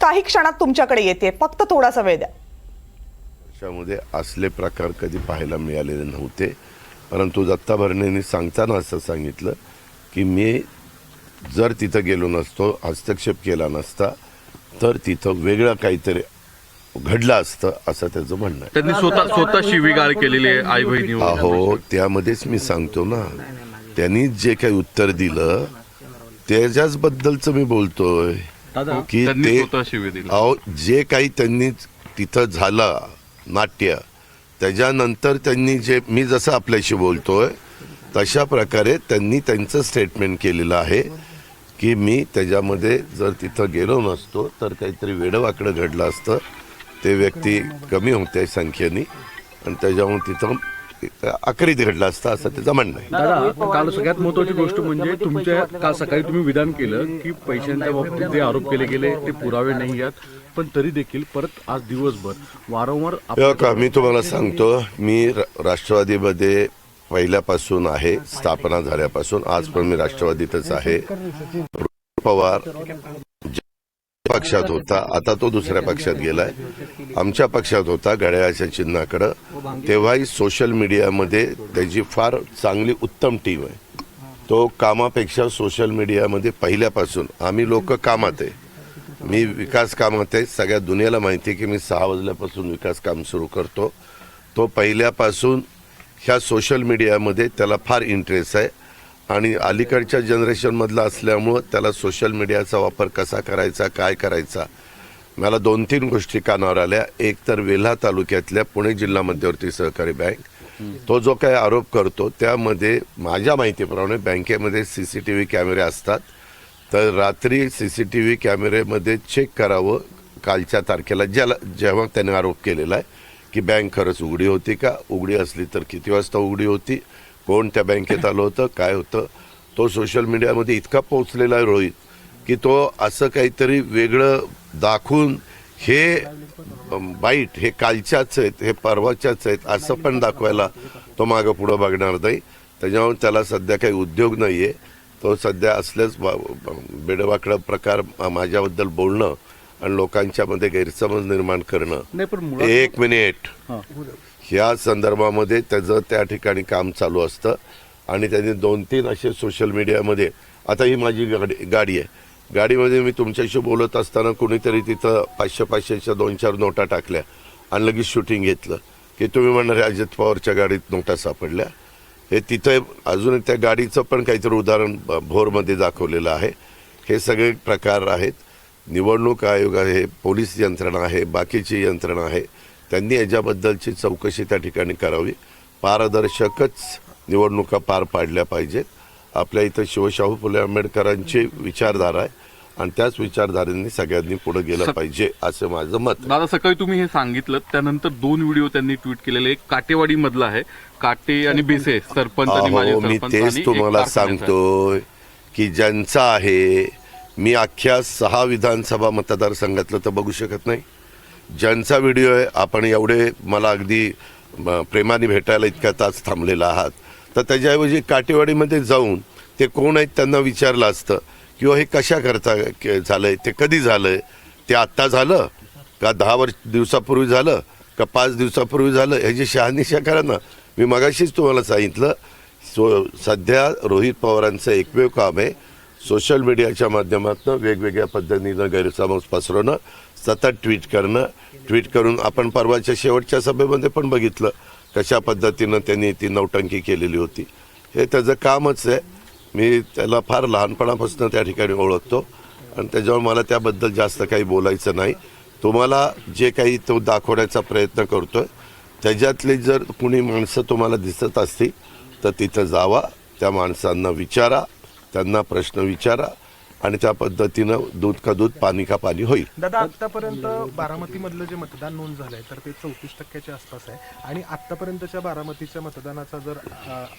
काही क्षणात तुमच्याकडे येते. फक्त थोडासा वेळ द्या. त्यामध्ये असले प्रकार कधी पाहायला मिळालेले नव्हते. परंतु दत्ता भरणेंनी सांगताना असं सांगितलं की मी जर तिथं गेलो नसतो हस्तक्षेप केला नसता तर तिथं वेगळं काहीतरी घडलं असतं असं त्याचं म्हणणं आहे. त्यांनी स्वतः स्वतः शिवीगाळ केलेली आहे आई बहिणी अहो त्यामध्येच मी सांगतो ना. त्यांनी जे काही उत्तर दिलं त्याच्याच बद्दलच मी बोलतोय. की ते अहो जे काही त्यांनी तिथं झालं नाट्य त्याच्यानंतर त्यांनी जे मी जसं आपल्याशी बोलतोय तशा प्रकारे त्यांनी त्यांचं स्टेटमेंट केलेलं आहे की मी त्याच्यामध्ये जर तिथं गेलो नसतो तर काहीतरी वेडवाकडं घडलं असतं. ते व्यक्ती कमी होते संख्येने आणि त्याच्यामुळे तिथं आकरीत घडलं असतं असं त्याचं म्हणणं आहे. दादा काल सगळ्यात महत्वाची गोष्ट म्हणजे तुमच्या काल सकाळी तुम्ही विधान केलं की पैशांच्या बाबतीत जे आरोप केले गेले ते पुरावे नाही आहेत पण तरी देखील परत आज दिवसभर वारंवार का मी तुम्हाला सांगतो मी राष्ट्रवादीमध्ये पहिल्यापासून आहे स्थापना झाल्यापासून आज पण मी राष्ट्रवादीतच आहे. पवार पक्षात होता. आता तो दुसऱ्या पक्षात गेलाय. आमच्या पक्षात होता घड्याळाच्या चिन्हाकडं. तेव्हाही सोशल मीडियामध्ये त्याची फार चांगली उत्तम टीम आहे. तो कामापेक्षा सोशल मीडियामध्ये पहिल्यापासून. आम्ही लोक कामात आहे. मी विकास कामात आहे. सगळ्या दुनियाला माहिती आहे की मी सहा वाजल्यापासून विकास काम सुरू करतो. तो पहिल्यापासून ह्या सोशल मीडियामध्ये त्याला फार इंटरेस्ट आहे. आणि अलीकडच्या जनरेशनमधला असल्यामुळं त्याला सोशल मीडियाचा वापर कसा करायचा काय करायचा? मला दोन तीन गोष्टी कानावर आल्या. एक तर वेल्हा तालुक्यातल्या पुणे जिल्हा मध्यवर्ती सहकारी बँक. तो जो काय आरोप करतो त्यामध्ये माझ्या माहितीप्रमाणे बँकेमध्ये सी सी टी व्ही कॅमेरे असतात. तर रात्री सी सी टी व्ही कॅमेरेमध्ये चेक करावं कालच्या तारखेला. ज्याला जेव्हा त्याने आरोप केलेला आहे की बँक खरंच उघडी होती का? उघडी असली तर किती वाजता उघडी होती? कोण त्या बँकेत आलं होतं काय होतं तो सोशल मीडियामध्ये इतका पोचलेला आहे रोहित की तो असं काहीतरी वेगळं दाखवून हे बाईट हे कालच्याच आहेत हे परवाच्याच आहेत असं पण दाखवायला तो मागं पुढं बघणार नाही. त्याच्यामुळे त्याला सध्या काही उद्योग नाही आहे तो सध्या असलेच बेडवाकडं प्रकार माझ्याबद्दल बोलणं आणि लोकांच्यामध्ये गैरसमज निर्माण करणं. एक मिनिट. हां. ह्या संदर्भामध्ये त्याचं त्या ठिकाणी काम चालू असतं. आणि त्यांनी दोन तीन असे सोशल मीडियामध्ये आता ही माझी गाडी गाडी आहे. गाडीमध्ये मी तुमच्याशी बोलत असताना कुणीतरी तिथं पाचशे पाचशेच्या दोन चार नोटा टाकल्या आणि लगेच शूटिंग घेतलं. की तुम्ही म्हणणार अजित पवारच्या गाडीत नोटा सापडल्या. हे तिथं अजून त्या गाडीचं पण काहीतरी उदाहरण ब- भोरमध्ये दाखवलेलं आहे. हे सगळे प्रकार आहेत. निवडणूक आयोग आहे पोलीस यंत्रणा आहे बाकीची यंत्रणा आहे. त्यांनी याच्याबद्दलची चौकशी त्या ठिकाणी करावी. पारदर्शकच निवडणुका पार पाडल्या पाहिजेत. आपल्या इथं शिवशाहू फुले आंबेडकरांची विचारधारा आहे आणि त्याच विचारधारेने सगळ्यांनी पुढे गेलं पाहिजे असं माझं मत. दादा सकाळी तुम्ही हे सांगितलं. त्यानंतर दोन व्हिडिओ त्यांनी ट्विट केलेले. एक काटेवाडी मधला आहे. काटे आणि बेसे सरपंच मी तेच तुम्हाला. सांगतोय की ज्यांचा आहे मी अख्ख्या सहा विधानसभा मतदारसंघातलं तर बघू शकत नाही. ज्यांचा व्हिडिओ आहे आपण एवढे मला अगदी प्रेमाने भेटायला इतक्या तास थांबलेला आहात. तर त्याच्याऐवजी काटेवाडीमध्ये जाऊन ते कोण आहेत त्यांना विचारलं असतं किंवा हे कशा करता के- आहे ते कधी झालं आहे ते आत्ता झालं? का दहा वर्ष दिवसापूर्वी झालं? का पाच दिवसापूर्वी झालं? ह्याची शहानिशा करा ना मी मगाशीच तुम्हाला सांगितलं सो सध्या रोहित पवारांचं एकमेव काम आहे सोशल मीडियाच्या माध्यमातून वेगवेगळ्या पद्धतीनं गैरसमज पसरवणं सतत ट्विट करणं ट्विट करून आपण परवाच्या शेवटच्या सभेमध्ये पण बघितलं कशा पद्धतीनं त्यांनी ती नौटंकी केलेली होती. हे त्याचं कामच आहे. मी त्याला फार लहानपणापासून त्या ठिकाणी ओळखतो आणि त्याच्यावर मला त्याबद्दल जास्त काही बोलायचं नाही. तुम्हाला जे काही तो दाखवण्याचा प्रयत्न करतोय त्याच्यातली जर कुणी माणसं तुम्हाला दिसत असतील तर तिथं जावा त्या माणसांना विचारा त्यांना प्रश्न विचारा आणि त्या पद्धतीनं दूध का दूध पाणी का पाणी होईल. दादा आतापर्यंत बारामतीमधलं जे मतदान नोंद झालंय तर ते चौतीस टक्क्याच्या आसपास आहे. आणि आतापर्यंतच्या बारामतीच्या मतदानाचा जर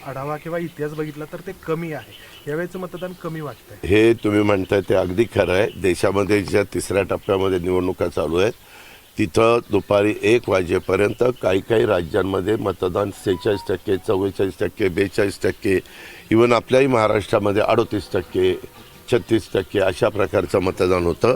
आढावा किंवा इतिहास बघितला तर ते कमी आहे. यावेळेचं मतदान कमी वाटतंय. हे तुम्ही म्हणताय ते अगदी खरं आहे. देशामध्ये ज्या तिसऱ्या टप्प्यामध्ये निवडणुका चालू आहेत तिथं दुपारी एक वाजेपर्यंत काही काही राज्यांमध्ये मतदान सेहेचाळीस टक्के चव्वेचाळीस टक्के बेचाळीस टक्के इवन आपल्याही महाराष्ट्रामध्ये अडोतीस टक्के छत्तीस टक्के अशा प्रकारचं मतदान होतं.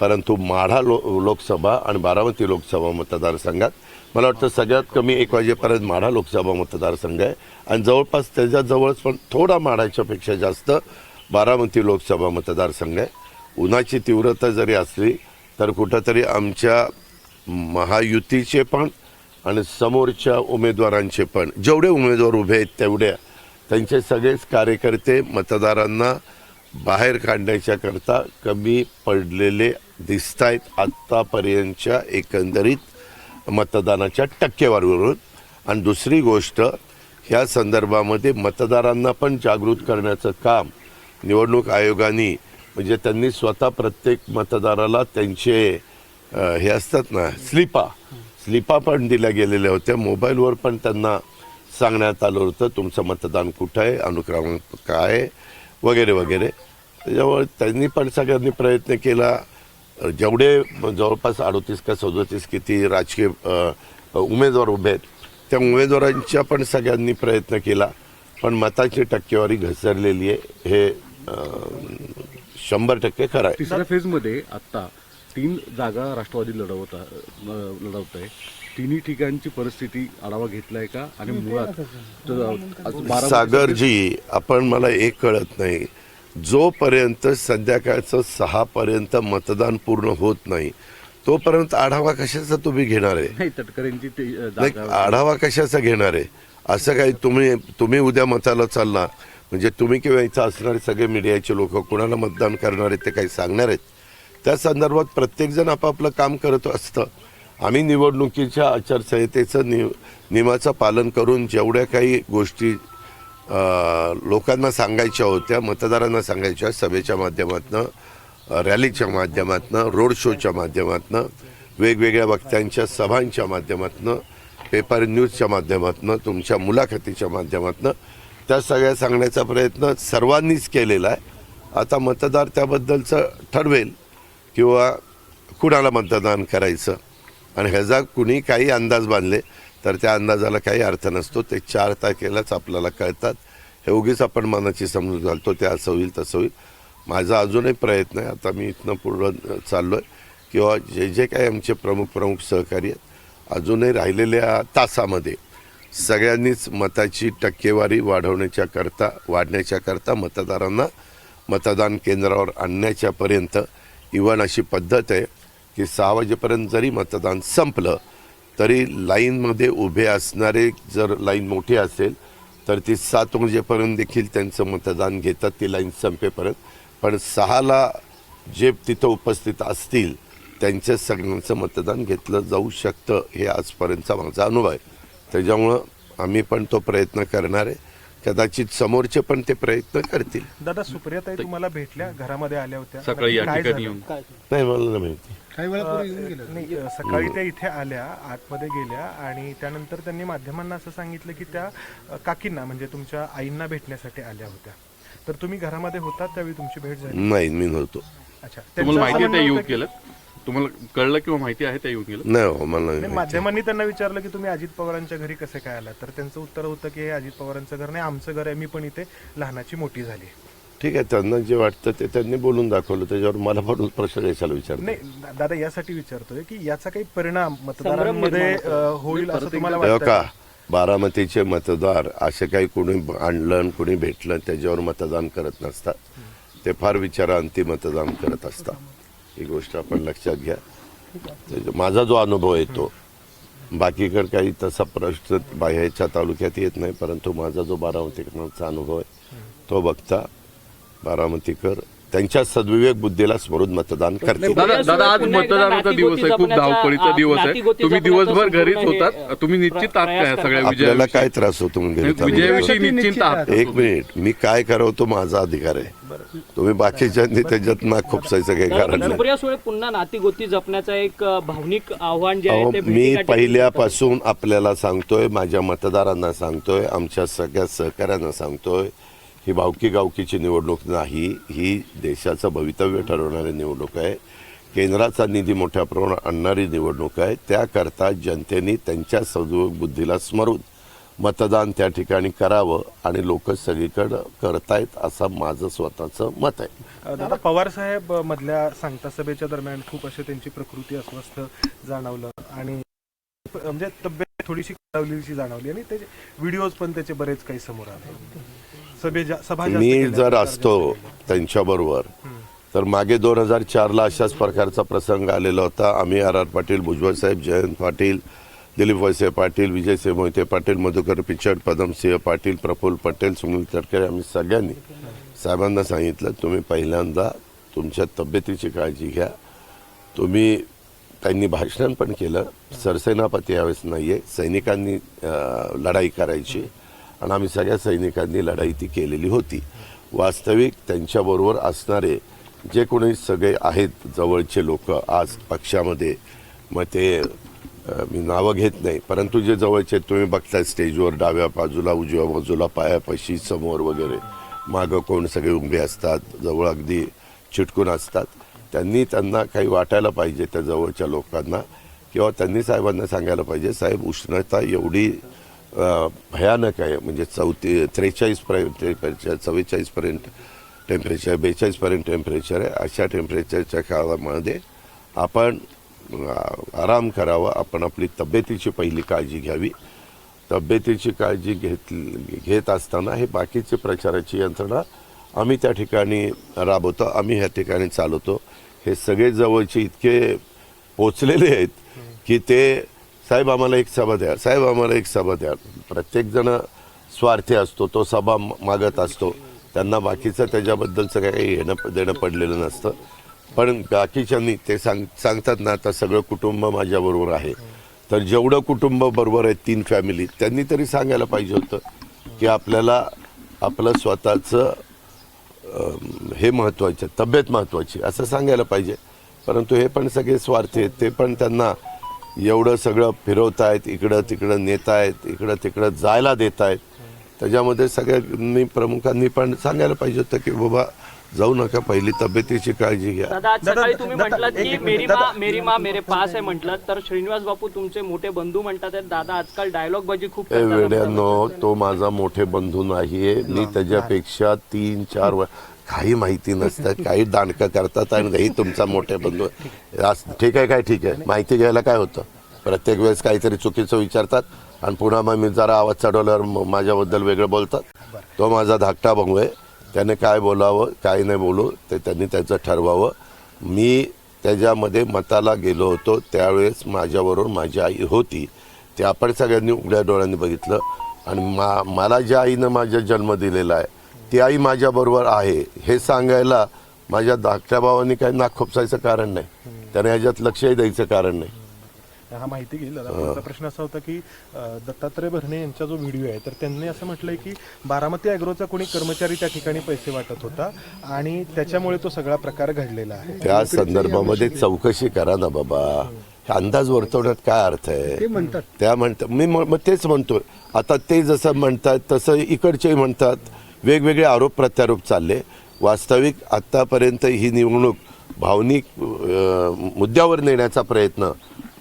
परंतु माढा लो लोकसभा आणि बारामती लोकसभा मतदारसंघात मला वाटतं सगळ्यात कमी एक वाजेपर्यंत माढा लोकसभा मतदारसंघ आहे. आणि जवळपास त्याच्याजवळच पण थोडा माढाच्यापेक्षा जास्त बारामती लोकसभा मतदारसंघ आहे. उन्हाची तीव्रता जरी असली तर कुठंतरी आमच्या महायुतीचे पण आणि समोरच्या उमेदवारांचे पण जेवढे उमेदवार उभे आहेत तेवढ्या त्यांचे सगळेच कार्यकर्ते मतदारांना बाहेर काढण्याच्याकरता कमी पडलेले दिसत आहेत आत्तापर्यंतच्या एकंदरीत मतदानाच्या टक्केवारीवरून. आणि दुसरी गोष्ट ह्या संदर्भामध्ये मतदारांना पण जागृत करण्याचं काम निवडणूक आयोगाने म्हणजे त्यांनी स्वतः प्रत्येक मतदाराला त्यांचे हे असतात ना स्लिपा स्लिपा पण दिल्या गेलेल्या होत्या. मोबाईलवर पण त्यांना सांगण्यात आलं होतं तुमचं मतदान कुठं आहे अनुक्रमांक काय आहे? वगैरे वगैरे. त्याच्यामुळे त्यांनी पण सगळ्यांनी प्रयत्न केला. जेवढे जवळपास अडोतीस का सदोतीस किती राजकीय उमेदवार उभे आहेत त्या उमेदवारांच्या पण सगळ्यांनी प्रयत्न केला. पण मताची टक्केवारी घसरलेली आहे. हे शंभर टक्के खरं आहे. तिसऱ्या फेजमध्ये आत्ता तीन जागा राष्ट्रवादी लढवत लढवत आहे तिन्ही ठिकाणची परिस्थिती आढावा घेतलाय का? आणि मुळात सागरजी आपण मला एक कळत नाही. जोपर्यंत संध्याकाळचं सहापर्यंत मतदान पूर्ण होत नाही तोपर्यंत आढावा कशाचा तुम्ही घेणार आहे? तटकरेंची आढावा कशाचा घेणार आहे? असं काही तुम्ही तुम्ही उद्या मताला चालला. म्हणजे तुम्ही किंवा इथं असणारे सगळे मीडियाचे लोक कोणाला मतदान करणार आहेत ते काही सांगणार आहेत? त्या संदर्भात प्रत्येकजण आपापलं काम करत असतं. आम्ही निवडणुकीच्या आचारसंहितेचं नि नियमाचं पालन करून जेवढ्या काही गोष्टी लोकांना सांगायच्या होत्या मतदारांना सांगायच्या सभेच्या माध्यमातनं रॅलीच्या माध्यमातनं रोड शोच्या माध्यमातनं वेगवेगळ्या वक्त्यांच्या सभांच्या माध्यमातनं पेपर न्यूजच्या माध्यमातनं तुमच्या मुलाखतीच्या माध्यमातनं त्या सगळ्या सांगण्याचा प्रयत्न सर्वांनीच केलेला आहे. आता मतदार त्याबद्दलचं ठरवेल. किंवा कुणाला मतदान करायचं? आणि ह्याचा कुणी काही अंदाज बांधले तर त्या अंदाजाला काही अर्थ नसतो. ते चार तारखेलाच आपल्याला कळतात. हे उगीच आपण मनाची समजून घालतो. ते असं होईल तसं होईल. माझा अजूनही प्रयत्न आहे. आता मी इथनं पूर्ण चाललो आहे किंवा जे जे काही आमचे प्रमुख प्रमुख सहकारी आहेत अजूनही राहिलेल्या तासामध्ये सगळ्यांनीच मताची टक्केवारी वाढवण्याच्या करता वाढण्याच्या करता मतदारांना मतदान केंद्रावर आणण्याच्यापर्यंत इव्हन अशी पद्धत आहे की सहा वाजेपर्यंत जरी मतदान संपलं तरी लाईनमध्ये उभे असणारे जर लाईन मोठी असेल तर ती सात वाजेपर्यंत देखील त्यांचं मतदान घेतात ती लाईन संपेपर्यंत. पण सहाला जे तिथं उपस्थित असतील त्यांच्या सगळ्यांचं मतदान घेतलं जाऊ शकतं हे आजपर्यंतचा माझा अनुभव आहे. त्याच्यामुळं आम्ही पण तो प्रयत्न करणार आहे. कदाचित समोरचे पण ते प्रयत्न करतील. दादा सुप्रियाताई तुम्हाला भेटल्या? घरामध्ये आल्या होत्या. सकाळी या काय ठिकाणी झालं? येऊन. नाही मला नाही माहिती. नाही अ, सकाळी त्या इथे आल्या आतमध्ये गेल्या आणि त्यानंतर त्यांनी माध्यमांना असं सांगितलं की त्या अ, काकींना म्हणजे तुमच्या आईंना भेटण्यासाठी आल्या होत्या. तर तुम्ही घरामध्ये होता त्यावेळी तुमची भेट झाली? नाही मी नव्हतो. अच्छा. तुम्हाला माहिती आहे त्या गेलं तुम्हाला कळलं किंवा माहिती आहे त्या येऊन गेलं नाही हो मला नाही की- माहिती. माध्यमांनी त्यांना विचारलं की तुम्ही अजित पवारांच्या घरी कसे काय आला तर त्यांचं उत्तर होतं की हे अजित पवारांचं घर नाही आमचं घर आहे मी पण इथे लहानाची मोठी झाली ठीक आहे त्यांना जे वाटतं ते त्यांनी बोलून दाखवलं त्याच्यावर मला पण प्रश्न कशाला विचारतो. नाही दा- दादा यासाठी विचारतोय की याचा काही परिणाम मतदारांमध्ये अ, होईल असं तुम्हाला तेव्हा वाटतं? का बारामतीचे मतदार असे काही कोणी आणलं आणि कोणी भेटलं त्याच्यावर मतदान करत नसतात. ते फार विचारांती मतदान करत असतात. ही गोष्ट आपण लक्षात घ्या. माझा जो अनुभव आहे तो. बाकीकडे काही तसा प्रश्न बाह्याच्या तालुक्यात येत नाही परंतु माझा जो बारामतीकरांचा अनुभव आहे तो बघता बारामतीकर त्यांच्या सद्विवेक बुद्धीला स्मरून मतदान दादा दादा आज मतदानाचा दिवस आहे खूप धावपळीचा दिवस आहे. तुम्ही दिवभर घरीच होतात तुम्ही निश्चित आपल्याला काय त्रास होतो? विजयाविषयी निश्चिंत एक मिनिट मी काय करावं तो माझा अधिकार आहे. तुम्ही बाकीच्यांनी त्याच्यात नाक खोपसायचं काही कारण नाही. सुप्रिया सुळे पुन्हा नातीगोती जपण्याचं एक भावनिक आव्हान जे अहो, आहे ते मी पहिल्यापासून आपल्याला सांगतोय माझ्या मतदारांना सांगतोय आमच्या सगळ्या सहकाऱ्यांना सांगतोय ही भावकी गावकीची निवडणूक नाही ही देशाचं भवितव्य ठरवणारी निवडणूक आहे. केंद्राचा निधी मोठ्या प्रमाणात आणणारी निवडणूक आहे. त्याकरता जनतेने त्यांच्या सद्योग बुद्धीला स्मरून मतदान त्या ठिकाणी करावं आणि लोक सगळीकडं करतायत असं माझं स्वतःचं मत आहे. दादा पवार साहेब मधल्या सांगता सभेच्या दरम्यान खूप अशी त्यांची प्रकृती अस्वस्थ जाणवलं आणि म्हणजे तब्येत थोडीशी खालावलेली जाणवली आणि त्याचे व्हिडिओज पण त्याचे बरेच काही समोर आले. सभे सभा मी जर असतो. त्यांच्याबरोबर तर मागे दोन हजार चारला अशाच प्रकारचा प्रसंग आलेला होता. आम्ही आर आर पाटील भुजबळ साहेब जयंत पाटील दिलीप वळसे पाटील विजयसिंह मोहिते पाटील मधुकर पिचड पदमसिंह पाटील प्रफुल्ल पटेल सुनील तटकरे आम्ही सगळ्यांनी साहेबांना सांगितलं तुम्ही पहिल्यांदा तुमच्या तब्येतीची काळजी घ्या. तुम्ही त्यांनी भाषण पण केलं. सरसेनापती यावेळेस नाही आहे सैनिकांनी लढाई करायची आणि आम्ही सगळ्या सैनिकांनी लढाई ती केलेली होती. वास्तविक त्यांच्याबरोबर असणारे जे कोणी सगळे आहेत जवळचे लोक आज पक्षामध्ये मग ते मी नावं घेत नाही. परंतु जे जवळचे आहेत, तुम्ही बघताय स्टेजवर डाव्या बाजूला उजव्या बाजूला पायापाशी समोर वगैरे. मागं कोण सगळे उभे असतात जवळ अगदी चिटकून असतात. त्यांनी त्यांना काही वाटायला पाहिजे त्या जवळच्या लोकांना किंवा त्यांनी साहेबांना सांगायला पाहिजे साहेब उष्णता एवढी भयानक आहे. म्हणजे चौती त्रेचाळीसपर्यंत टेम्परेचर चव्वेचाळीसपर्यंत टेम्परेचर बेचाळीसपर्यंत टेम्परेचर आहे. अशा टेम्परेचरच्या काळामध्ये आपण आराम करावा. आपण आपली तब्येतीची पहिली काळजी घ्यावी. तब्येतीची काळजी घेत घेत असताना हे बाकीचे प्रचाराची यंत्रणा आम्ही त्या ठिकाणी राबवतो. आम्ही ह्या ठिकाणी चालवतो. हे सगळे जवळचे इतके पोचलेले आहेत की ते साहेब आम्हाला एक सभा द्या. साहेब आम्हाला एक सभा द्या. प्रत्येकजण स्वार्थी असतो. तो सभा मागत असतो. त्यांना बाकीचं त्याच्याबद्दलचं काही येणं देणं पडलेलं नसतं. पण बाकीच्यांनी ते सांग सांगतात ना आता सगळं कुटुंब माझ्याबरोबर आहे. तर जेवढं कुटुंब बरोबर आहे तीन फॅमिली त्यांनी तरी सांगायला पाहिजे होतं की आपल्याला आपलं स्वतःचं हे महत्त्वाचं तब्येत महत्त्वाची असं सांगायला पाहिजे. परंतु हे पण सगळे स्वार्थी आहेत. ते पण त्यांना एवढं सगळं फिरवतायत इकडं तिकडं नेत आहेत इकडं तिकडं जायला देत आहेत त्याच्यामध्ये सगळ्यांनी प्रमुखांनी पण सांगायला पाहिजे होतं की बाबा जाऊ नका पहिली तब्येतीची काळजी घ्या. दादा आज दादा, सकाळी तुम्ही म्हटलात की मेरी. मा मेरी मा मेरे पास आहे म्हटलं तर श्रीनिवास बापू तुमचे मोठे बंधू म्हणतात आहेत, दादा आजकाल डायलॉग बाजी खूप ए करतात. वेड्यानो तो माझा मोठे बंधू नाहीये. मी त्याच्यापेक्षा तीन चार वर काही माहिती नसतं काही दांडकं करतात आणि काही तुमचा मोठे बंधू आहे. आज ठीक आहे काय ठीक आहे? माहिती घ्यायला काय होतं? प्रत्येक वेळेस काहीतरी चुकीचं विचारतात आणि पुन्हा मग मी जरा आवाज चढवल्यावर म- माझ्याबद्दल वेगळं बोलतात. तो माझा धाकटा बंगू आहे. त्याने काय बोलावं काय नाही बोलू ते त्यांनी त्याचं ठरवावं. मी त्याच्यामध्ये मताला गेलो होतो त्यावेळेस माझ्याबरोबर माझी आई होती. ते आपण सगळ्यांनी उघड्या डोळ्यांनी बघितलं. आणि मा मला ज्या आईनं माझा जन्म दिलेला आहे ती आई माझ्याबरोबर आहे हे सांगायला माझ्या धाकट्या भावांनी काही नाक खोपसायचं कारण नाही. त्याने ह्याच्यात लक्षही द्यायचं कारण नाही. हा माहिती घेईल. दादा पुढचा प्रश्न असा होता की दत्तात्रय भरणे यांचा जो व्हिडिओ आहे तर त्यांनी असं म्हटलंय की बारामती अॅग्रोचा कोणी कर्मचारी त्या ठिकाणी पैसे वाटत होता आणि त्याच्यामुळे तो सगळा प्रकार घडलेला आहे. त्या संदर्भामध्ये चौकशी करा ना बाबा. हे अंदाज वर्तवण्यात काय अर्थ आहे? त्या म्हणतात मी मग तेच म्हणतो. आता ते जसं म्हणतात तसं इकडचेही म्हणतात. वेगवेगळे आरोप प्रत्यारोप चालले. वास्तविक आत्तापर्यंत ही निवडणूक भावनिक मुद्द्यावर नेण्याचा प्रयत्न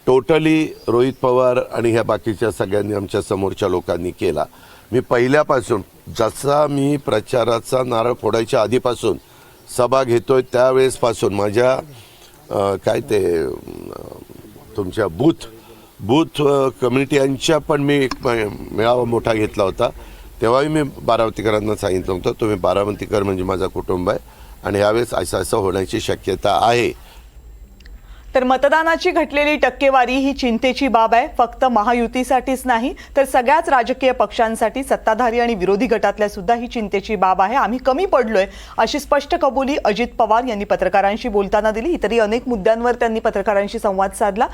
टोटली रोहित पवार आणि ह्या बाकीच्या सगळ्यांनी आमच्या समोरच्या लोकांनी केला. मी पहिल्यापासून जसा मी प्रचाराचा नारळ फोडायच्या आधीपासून सभा घेतोय त्यावेळेसपासून माझ्या काय ते तुमच्या बूथ बूथ अं, कम्युनिटी यांच्या पण मी एक मेळावा मोठा घेतला होता. तेव्हाही मी बारामतीकरांना सांगितलं होतं तुम्ही बारामतीकर म्हणजे माझा कुटुंब आहे आणि यावेळेस असं असं होण्याची शक्यता आहे. तर मतदानाची घटलेली टक्केवारी ही चिंतेची बाब आहे. फक्त महायुतीसाठीच नाही तर सगळ्याच राजकीय पक्षांसाठी सत्ताधारी आणि विरोधी गटातल्या सुद्धा ही चिंतेची बाब आहे. आम्ही कमी पडलोय अशी स्पष्ट कबुली अजित पवार यांनी पत्रकारांशी बोलताना दिली. इतरही अनेक मुद्द्यांवर त्यांनी पत्रकारांशी संवाद साधला.